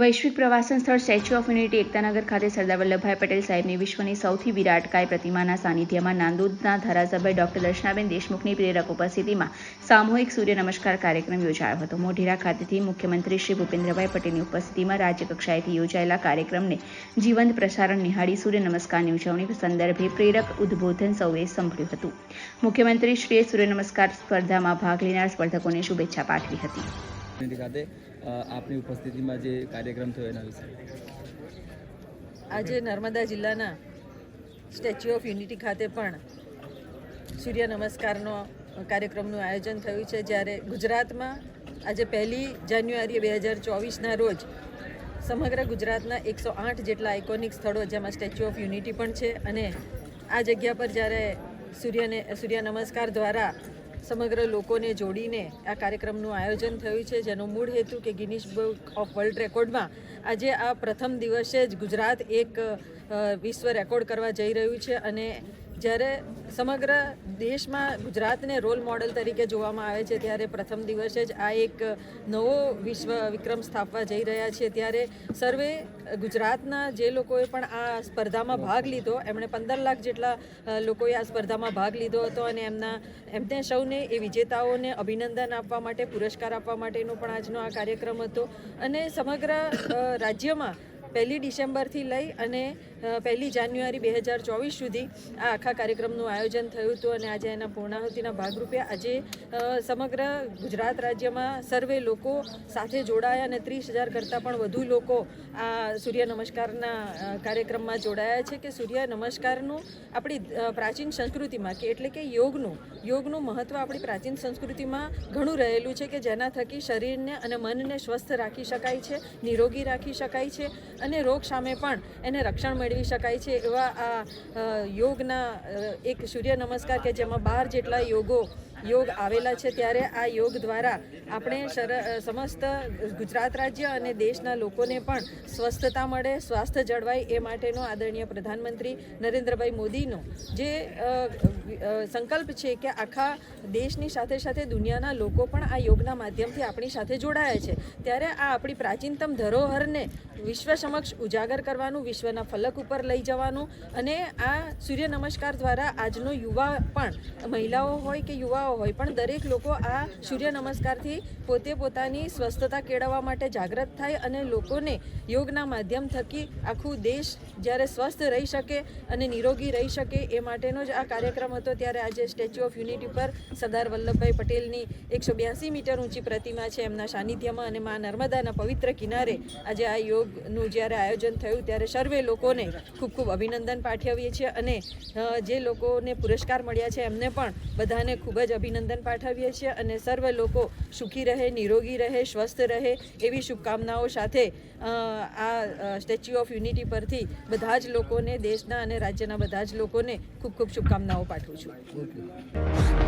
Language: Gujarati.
વૈશ્વિક પ્રવાસન સ્થળ સ્ટેચ્યુ ઓફ યુનિટી એકતાનગર ખાતે સરદાર વલ્લભભાઈ પટેલ સાહેબની વિશ્વની સૌથી વિરાટકાય પ્રતિમાના સાનિધ્યમાં નાંદોદના ધારાસભ્ય ડોક્ટર દર્શનાબેન દેશમુખની પ્રેરક ઉપસ્થિતિમાં સામૂહિક સૂર્ય નમસ્કાર કાર્યક્રમ યોજાયો હતો. મોઢેરા ખાતેથી મુખ્યમંત્રી શ્રી ભૂપેન્દ્રભાઈ પટેલની ઉપસ્થિતિમાં રાજ્યકક્ષાએથી યોજાયેલા કાર્યક્રમને જીવંત પ્રસારણ નિહાળી સૂર્ય નમસ્કારની ઉજવણી સંદર્ભે પ્રેરક ઉદ્બોધન સૌએ સંભળ્યું હતું. મુખ્યમંત્રી શ્રીએ સૂર્ય નમસ્કાર સ્પર્ધામાં ભાગ લેનાર સ્પર્ધકોને શુભેચ્છા પાઠવી હતી. આપની ઉપસ્થિતિમાં જે કાર્યક્રમ થયો એના વિશે. આજે નર્મદા જિલ્લાના સ્ટેચ્યુ ઓફ યુનિટી ખાતે પણ સૂર્ય નમસ્કારનો કાર્યક્રમનું આયોજન થયું છે, જ્યારે ગુજરાતમાં આજે પહેલી જાન્યુઆરી બે હજાર ચોવીસના રોજ સમગ્ર ગુજરાતના એકસો આઠ જેટલા આઇકોનિક સ્થળો જેમાં સ્ટેચ્યુ ઓફ યુનિટી પણ છે અને આ જગ્યા પર જ્યારે સૂર્યને, સૂર્ય નમસ્કાર દ્વારા સમગ્ર લોકોને જોડીને આ કાર્યક્રમનું આયોજન થયું છે, જેનો મૂળ હેતુ કે ગિનિશ બુક ઓફ વર્લ્ડ રેકોર્ડમાં આજે આ પ્રથમ દિવસે જ ગુજરાત એક વિશ્વ રેકોર્ડ કરવા જઈ રહ્યું છે અને જ્યારે સમગ્ર દેશમાં ગુજરાતને રોલ મોડલ તરીકે જોવામાં આવે છે, ત્યારે પ્રથમ દિવસે જ આ એક નવો વિશ્વ વિક્રમ સ્થાપવા જઈ રહ્યા છે. ત્યારે સર્વે ગુજરાતના જે લોકોએ પણ આ સ્પર્ધામાં ભાગ લીધો, એમણે પંદર લાખ જેટલા લોકોએ આ સ્પર્ધામાં ભાગ લીધો હતો અને એમના, એમને સૌને એ વિજેતાઓને અભિનંદન આપવા માટે, પુરસ્કાર આપવા માટેનો પણ આજનો આ કાર્યક્રમ હતો. અને સમગ્ર રાજ્યમાં પહેલી ડિસેમ્બરથી લઈ અને પહેલી જાન્યુઆરી બે હજાર ચોવીસ સુધી આ આખા કાર્યક્રમનું આયોજન થયું હતું અને આજે એના પૂર્ણાહુતિના ભાગરૂપે આજે સમગ્ર ગુજરાત રાજ્યમાં સર્વે લોકો સાથે જોડાયા અને ત્રીસ હજાર કરતાં પણ વધુ લોકો આ સૂર્ય નમસ્કારના કાર્યક્રમમાં જોડાયા છે કે સૂર્ય નમસ્કારનું આપણી પ્રાચીન સંસ્કૃતિમાં કે એટલે કે યોગનું યોગનું મહત્ત્વ આપણી પ્રાચીન સંસ્કૃતિમાં ઘણું રહેલું છે કે જેના થકી શરીરને અને મનને સ્વસ્થ રાખી શકાય છે, નિરોગી રાખી શકાય છે અને રોગ સામે પણ એને રક્ષણ મેળવી શકાય છે એવા આ યોગના એક સૂર્ય નમસ્કાર કે જેમાં બાર જેટલા યોગો, યોગ આવેલા છે ત્યારે આ યોગ દ્વારા આપણે સમસ્ત ગુજરાત રાજ્ય અને દેશના લોકોને પણ સ્વસ્થતા મળે, સ્વાસ્થ્ય જળવાય એ માટેનો આદરણીય પ્રધાનમંત્રી નરેન્દ્રભાઈ મોદીનો જે સંકલ્પ છે કે આખા દેશની સાથે સાથે દુનિયાના લોકો પણ આ યોગના માધ્યમથી આપણી સાથે જોડાયા છે. ત્યારે આ આપણી પ્રાચીનતમ ધરોહરને વિશ્વ સમક્ષ ઉજાગર કરવાનું વિશ્વના ફલક ઉપર લઈ જવાનું અને આ સૂર્ય નમસ્કાર દ્વારા આજનો યુવા પણ, મહિલાઓ હોય કે યુવાઓ હોય, પણ દરેક લોકો આ સૂર્ય નમસ્કારથી પોતે પોતાની સ્વસ્થતા કેળવવા માટે જાગૃત થાય અને લોકોને યોગના માધ્યમ થકી આખું દેશ જ્યારે સ્વસ્થ રહી શકે અને નિરોગી રહી શકે એ માટેનો જ આ કાર્યક્રમ હતો. ત્યારે આજે સ્ટેચ્યુ ઓફ યુનિટી પર સરદાર વલ્લભભાઈ પટેલની એકસો બ્યાસી મીટર ઊંચી પ્રતિમા છે. એમના સાનિધ્યમાં અને મા નર્મદાના પવિત્ર કિનારે આજે આ યોગનું જ્યારે આયોજન થયું, ત્યારે સર્વે લોકોને ખૂબ ખૂબ અભિનંદન પાઠવીએ છીએ અને જે લોકોને પુરસ્કાર મળ્યા છે એમને પણ બધાને ખૂબ જ અભિનંદન પાઠવીએ છીએ અને સર્વ લોકો સુખી રહે, નિરોગી રહે, સ્વસ્થ રહે એવી શુભકામનાઓ સાથે આ સ્ટેચ્યુ ઓફ યુનિટી પરથી બધા જ લોકોને દેશના અને રાજ્યના બધા જ લોકોને ખૂબ ખૂબ શુભકામનાઓ પાઠવું છું.